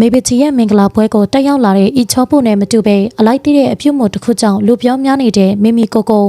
မေဘချီရဲ့မင်္ဂလာပွဲကိုတက်ရောက်လာတဲ့ဤချောဖို့နဲ့မတူပဲအလိုက်သေးတဲ့အပြုတ်မှုတစ်ခုကြောင့်လူပြောများနေတဲ့မိမိကိုကို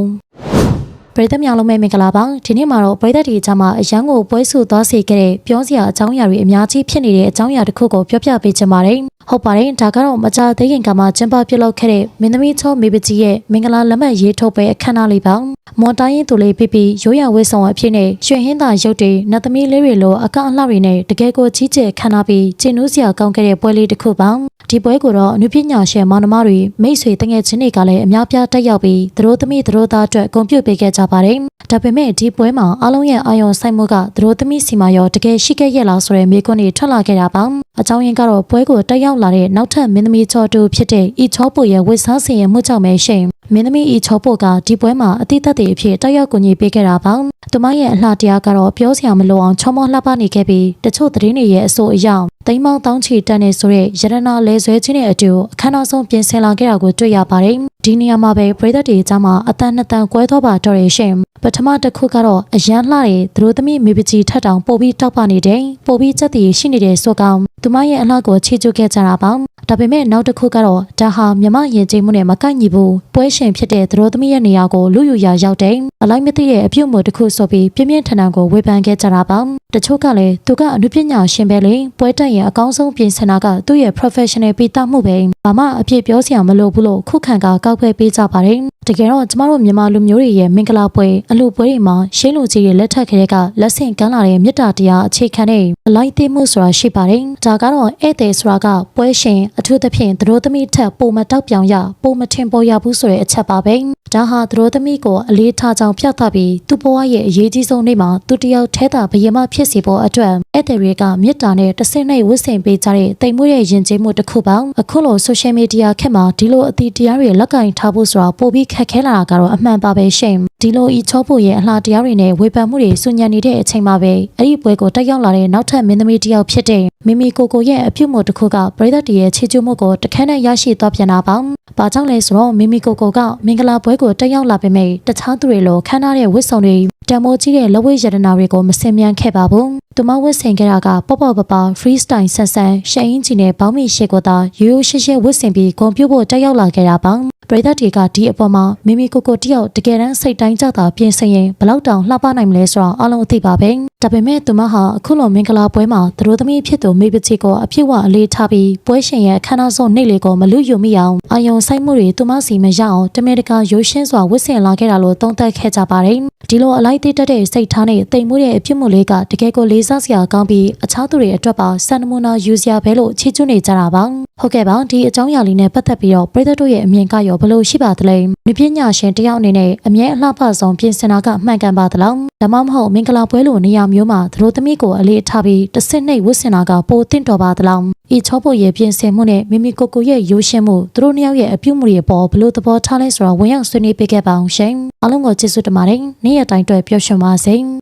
ပရိသတ်များလုံးပဲမင်္ဂလာပါဒီနေ့မှာတော့ပရိသတ်တွေကြားမှာအရန်ကိုပွဲစုသွားစေခဲ့တဲ့ပြောစရာအကြောင်းအရာတွေအများကြီးဖြစ်နေတဲ့အကြောင်းအရာတစ်ခုကိုပြောပြပေးချင်ပါတယ် ဟုတ်ပါတယ်ဒါကတော့မကြသေးခင်ကမှကျင်းပပြုလုပ်ခဲ့တဲ့မင်းသမီးချောမေဘချီရဲ့မင်္ဂလာလက်မှတ်ရေးထုတ်ပွဲအခမ်းအနားလေးပါမွန်တိုင်းရင်သူလေးပြပြရိုးရဝဲဆောင်အဖြစ်နဲ့ရွှေဟင်းသာရုပ်တွေနတ်သမီးလေးတွေလိုအကအလှတွေနဲ့တကယ်ကိုကြီးကျယ်ခမ်းနားပြီးကျင်းနှူးစရာကောင်းခဲ့တဲ့ပွဲလေးတစ်ခုပါဒီပွဲကိုတော့အနုပညာရှင်မောင်နှမတွေမိတ်ဆွေတငယ်ချင်းတွေကလည်းအများပြားတက်ရောက်ပြီးသူတို့သမီးသူတို့သားအတွက်ဂုဏ်ပြုပေးခဲ့ကြပါတယ်ဒါပေမဲ့ဒီပွဲမှာအားလုံးရဲ့အာရုံစိုက်မှုကသူတို့သမီးစီမာရောတကယ်ရှိခဲ့ရဲ့လားဆိုတဲ့မေးခွန်းတွေထွက်လာခဲ့တာပါအကြောင်းရင်းကတော့ပွဲကိုတက်ရောက်လာတဲ့နောက်ထပ်မင်းသမီးချောတူဖြစ်တဲ့ဤချောပူရဲ့ဝစ်စားစီရင်မှုကြောင့်ပဲရှင်မင်းသမီးဤချောပူကဒီပွဲမှာအတိတ်သက်တွေအဖြစ်တက်ရောက်ကူညီပေးခဲ့တာပါသူမရဲ့အလှတရားကတော့ပြောစရာမလိုအောင်ချောမောလှပနေခဲ့ပြီးတချို့သတင်းတွေရဲ့အဆိုအရတိမ်မောင်းတောင်းချီတက်နေဆိုတဲ့ရတနာလဲဆွဲခြင်းနဲ့အတူအခမ်းအနားဆုံးပြင်ဆင်လာခဲ့တာကိုတွေ့ရပါတယ် ဒီနေရာမှာပဲပြည်သက်တွေအကြားမှာအတန်နှစ်တန်ကွဲသွားပါတော့ရရှင်ပထမတစ်ခုကတော့အရန်လှတဲ့သူတို့သမီးမိပကြီးထက်တောင်ပို့ပြီးတောက်ပနေတယ်ပို့ပြီးချက်တည်ရှိနေတဲ့ဆိုကောင်သူမရဲ့အလှကိုချီကျူးခဲ့ကြတာပါ ဒါပေမဲ့နောက်တစ်ခုကတော့ဒါဟာမြမရင်ကျိမှုနဲ့မကိုက်ညီဘူးပွဲရှင်ဖြစ်တဲ့သူတို့သမီးရဲ့နေရာကိုလူယူရာရောက်တဲ့အလိုက်မသိတဲ့အပြုတ်မှုတစ်ခုဆိုပြီးပြင်းပြင်းထန်ထန်ကိုဝေဖန်ခဲ့ကြတာပါတချို့ကလည်းသူကအနုပညာရှင်ပဲလေပွဲတက်ရင်အကောင်းဆုံးပြင်ဆင်တာကသူ့ရဲ့ professional ပြီးသားမှုပဲဘာမှအပြည့်ပြောစရာမလိုဘူးလို့ခုခံကကောက်ဖဲပေးကြပါတယ် တကယ်တော့ကျမတို့မြန်မာလူမျိုးတွေရဲ့မင်္ဂလာပွဲအလှပွဲတွေမှာရှင်းလူကြီးတွေလက်ထပ်ခတဲ့ကလက်ဆင့်ကမ်းလာတဲ့မေတ္တာတရားအခြေခံတဲ့အလိုက်သေးမှုဆိုတာရှိပါတယ်ဒါကတော့ဧည့်သည်ဆိုတာကပွဲရှင်အထူးသဖြင့်သတို့သမီးထက်ပုံမတောက်ပြောင်ရပုံမထင်ပေါ်ရဘူးဆိုတဲ့အချက်ပါပဲဒါဟာသတို့သမီးကိုအလေးထားကြောင်ပြသပြီးသူ့ဘဝရဲ့အရေးကြီးဆုံးနေ့မှာသူတယောက်ထဲသာဘယမဖြစ်စီဖို့အတွက်ဧည့်သည်တွေကမေတ္တာနဲ့တဆင့်နဲ့ဝတ်ဆင်ပေးကြတဲ့တိမ်မွေးရဲ့ယဉ်ကျေးမှုတစ်ခုပါအခုလို social media ခက်မှာဒီလိုအသီးတရားတွေလက်ကင်ထားဖို့ဆိုတာပိုပြီးခက်ခဲလာတာကတော့အမှန်ပါပဲရှင်ဒီလိုဤချောဖို့ရဲ့အလှတရားတွေနဲ့ဝေဖန်မှုတွေစွညံနေတဲ့အချိန်မှာပဲအဲ့ဒီပွဲကိုတက်ရောက်လာတဲ့နောက်ထပ်မင်းသမီးတစ်ယောက်ဖြစ်တဲ့မိမိကိုကိုရဲ့အပြုတ်မှုတစ်ခုကပရိသတ်တွေရဲ့ချီးကျူးမှုကိုတခန်းနဲ့ရရှိသွားပြန်တာပါ။ဘာကြောင့်လဲဆိုတော့မိမိကိုကိုကမင်္ဂလာပွဲကိုတက်ရောက်လာပေမဲ့တခြားသူတွေလိုခမ်းနားတဲ့ဝတ်စုံတွေတံမိုးကြီးတဲ့လက်ဝဲရတနာတွေကိုမစင်မြန်ခဲ့ပါဘူး။သူမဝတ်ဆင်ခဲ့တာကပေါ့ပေါ့ပပ freestyle ဆန်ဆန်ရှယ်အင်းကြီးနဲ့ဘောင်းမီရှေကိုသာရိုးရိုးရှင်းရှင်းဝတ်ဆင်ပြီးဂုံပြုတ်ဖို့တက်ရောက်လာခဲ့တာပါ။ ပရိသတ်တွေကဒီအပေါ်မှာမိမိကိုကိုတယောက်တကယ်တမ်းစိတ်တိုင်းကြတာပြင်ဆင်ရင်ဘလောက်တောင်လှပနိုင်မလဲဆိုတော့အလုံးအသိပါပဲ။ ဒါပေမဲ့သူမဟာအခုလိုမင်္ဂလာပွဲမှာသူတို့သမီးဖြစ်သူမိပချီကိုအဖြစ်ဝအလေးထားပြီးပွဲရှင်ရဲ့အခမ်းအနားဆုံးနေ့လေးကိုမလူယူမိအောင်အာယုံဆိုင်မှုတွေသူမစီမရအောင်တမေတကာရိုးရှင်းစွာဝတ်ဆင်လာခဲ့တာလို့သုံးသပ်ခဲ့ကြပါတယ်။ဒီလိုအလိုက်သိတတ်တဲ့စိတ်ထားနဲ့တိမ်မှုတဲ့အဖြစ်မှုလေးကတကယ်ကိုလေးစားစရာကောင်းပြီးအခြားသူတွေအတွက်ပါစံနမူနာယူစရာပဲလို့ချီးကျူးနေကြတာပါ။ဟုတ်ကဲ့ပါဒီအကြောင်းအရာလေးနဲ့ပတ်သက်ပြီးတော့ပြည်သက်တို့ရဲ့အမြင်ကရောဘယ်လိုရှိပါသလဲ။မြပညာရှင်တယောက်အနေနဲ့အမြဲအလှပဆုံးပြင်ဆင်တာကမှန်ကန်ပါသလား။ဒါမှမဟုတ်မင်္ဂလာပွဲလိုနေရာမျိုးမှာသတို့သမီးကိုအလေးထားပြီးတစ်စက်နှိပ်ဝတ်ဆင်တာကပိုတင့်တော်ပါသလား။ဤချောဖို့ရဲ့ပြင်ဆင်မှုနဲ့မိမိကိုယ်ကိုယ်ရဲ့ရိုးရှင်းမှုသူတို့နှစ်ယောက်ရဲ့အပြုတ်မှုတွေပေါ်ဘလို့သဘောထားလဲဆိုတော့ဝင်ရောက်ဆွေးနွေးပေးခဲ့ပါအောင်ရှင်။အားလုံးကိုကျေးဇူးတင်ပါတယ်။နေ့ရက်တိုင်းအတွက်ပျော်ရွှင်ပါစေ။